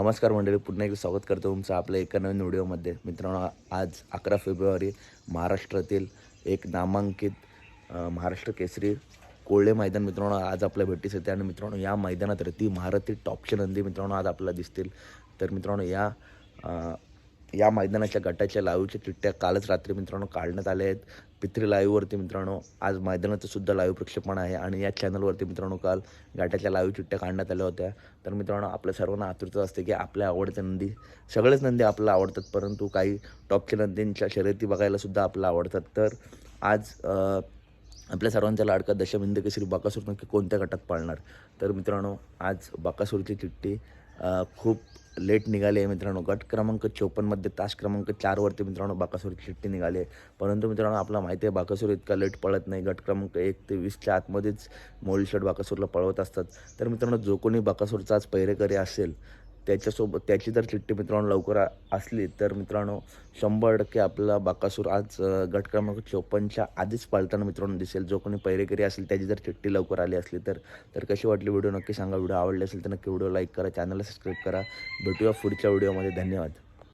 नमस्कार मंडळी पुन्हा एकदा स्वागत करतो तुमचं आपल्या एका नवीन व्हिडिओमध्ये. मित्रांनो आज अकरा फेब्रुवारी महाराष्ट्रातील एक नामांकित महाराष्ट्र केसरी कोळळे मैदान मित्रांनो आज आपल्या भेटीस येते. आणि मित्रांनो या मैदानात रती महारथी टॉपचे नंदी मित्रांनो आज आपल्याला दिसतील. तर मित्रांनो या या मैदानाच्या गटाच्या लाईव्हच्या चिठ्ठ्या कालच रात्री मित्रांनो काढण्यात आल्या आहेत. पित्री लाईव्हवरती मित्रांनो आज मैदानाचं सुद्धा लाईव्ह प्रक्षेपण आहे आणि या चॅनलवरती मित्रांनो काल गाट्याच्या लाईव्ह चिठ्ठ्या काढण्यात आल्या होत्या. तर मित्रांनो आपल्या सर्वांना आतुरता असते की आपल्या आवडत्या नंदी सगळेच नंदी आपल्याला आवडतात परंतु काही टॉपच्या नंदींच्या शर्यती बघायलासुद्धा आपल्याला आवडतात. तर आज आपल्या सर्वांचा लाडका दशमिंद केसरी बाकासूर नक्की कोणत्या गटात पाळणार? तर मित्रांनो आज बाकासूरची चिठ्ठी खूप लेट निघाली आहे मित्रांनो. गट क्रमांक चोपन्नमध्ये तास क्रमांक चारवरती मित्रांनो बाकासूरची चिठ्ठी निघाली आहे. परंतु मित्रांनो आपला माहिती आहे बाकासूर इतका लेट पळत नाही. गट क्रमांक एक ते वीसच्या आतमध्येच मोलशट बाकासूरला पळवत असतात. तर मित्रांनो जो कोणी बाकासूरचा आज पहिरेकरी असेल त्याच्यासोबत त्याची जर चिठ्ठी मित्रांनो लवकर असली तर मित्रांनो शंभर टक्के आपला बाकासूर आज गट क्रमांक चोपन्नच्या आधीच पाळताना मित्रांनो दिसेल. जो कोणी पहिरेकरी असेल त्याची जर चिठ्ठी लवकर आली असली तर तर कशी वाटली व्हिडिओ नक्की सांगा. व्हिडिओ आवडली असेल तर नक्की व्हिडिओ लाईक करा चॅनलला सबस्क्राईब करा. भेटूया पुढच्या व्हिडिओमध्ये. धन्यवाद.